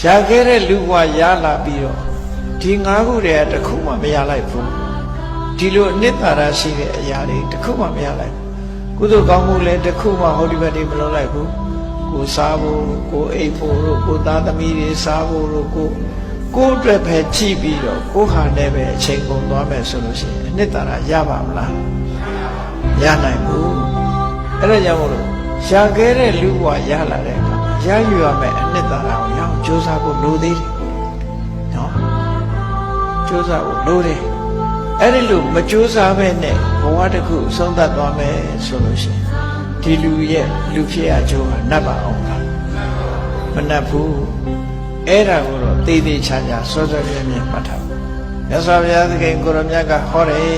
ရခဲ့တဲ့လူဘဝရလာပြီးတော့ဒီငါးခုတည်းကတစ်ခုမှမရလိုက်ဘူးဒီလိုအနှစ်သာရရှိတဲ့အရာတွေတစ်ခုမှမရလိုက်ဘူးကုသိုလ်ကောင်းမှုလည်းတစ်ခုမှဟောဒီဘက်တွေမလုပ်လိုက်ဘူးကိုစားဖို့ကိုအိပ်ဖို့တို့ကိုသားသမီးတွေစားဖို့တို့ကိုကိုယ့်အတွက်ပဲကြည့်ပြီးတော့ကိုယ့်ဟာနဲ့ပဲအချိန်ကုန်သွားမယ်ဆိုလို့ရှိရင်အနှစ်သာရရပါမလားရနိုင်ဘူးအဲ့ဒါကြောင့်မို့လို့ရှာခဲ့တဲ့လူဘဝရလာတဲ့အခါမှာ ရယူရမယ်အနှစ်သာရကိုရအောင်ကြိုးစားဖို့လိုသေးတယ်နော်ကြိုးစားဖို့လိုတယ်အဲ့ဒီလိုမကြိုးစားပဲနဲ့ဘဝတစ်ခုအဆုံးသတ်သွားမယ်ဆိုလို့ရှိရင်ဒီလူရဲ့လူဖြစ်ရကြိုးကနတ်ပါအောင်လားမနတ်ဘူးအဲ့ဒါကိုတော့သေသေးချာချာစောစောပြင်းပြင်းမှတ်ထားဖို့မြတ်စွာဘုရားသခင်ကိုရမြတ်ကဟောတယ်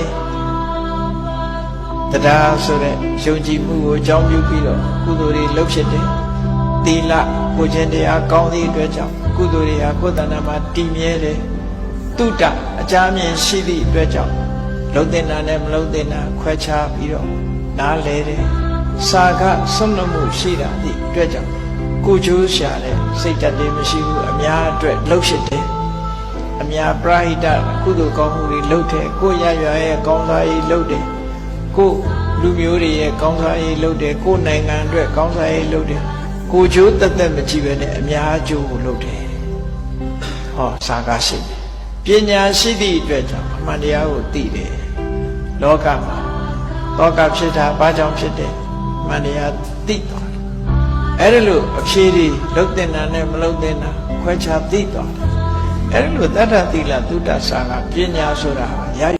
တရားဆိုတဲ့ယုံကြည်မှုကိုအကြောင်းပြုပြီးတော့ကုသိုလ်တွေလုပ်ဖြစ်တယ်။ သီလကိုခြင်းတရားကောင်းသည့်အတွက်ကြောင့်ကုသိုလ်တွေဟာကိုယ်တဏ္ဍာမှာတည်မြဲတယ်။တုတ္တအကြမြင်ရှိသည့်အတွက်ကြောင့်လုံတင်တာနဲ့မလုံတင်တာခွဲခြားပြီးတော့နားလဲတယ်။စာကဆွလွတ်မှုရှိတာသည့်အတွက်ကြောင့်ကိုချိုးရှာတဲ့စိတ်ဓာတ်တွေမရှိဘူးအများအတွက်လှုပ်ဖြစ်တယ်။အများပရာဟိတကုသိုလ်ကောင်းမှုတွေလုပ်တယ်ကိုယ်ရရရဲ့ကောင်းစားရေးလုပ်တယ်ကိုယ်လူမျိုးတွေရဲ့ကောင်းစားရေးလုပ်တယ်ကိုယ်နိုင်ငံအတွက်ကောင်းစားရေးလုပ်တယ် ကိုယ်ကျိုးတက်တက်မကြည့်ပဲနဲ့အများကျိုးကိုလုပ်တယ်ဟောစာကားရှိတယ်ပညာရှိသည့်အတွက်ကြောင့်အမှန်တရားကိုသိတယ်လောကမှာလောကဖြစ်တာဘာကြောင့်ဖြစ်တယ်အမှန်တရားသိသွားတယ်အဲ့ဒါလို့အဖြေတွေလုတ်တင်တာနဲ့မလုတ်တင်တာခွဲခြားသိသွားတယ်အဲ့ဒါလို့တတ္ထသီလသုတ္တစာကပညာဆိုတာအ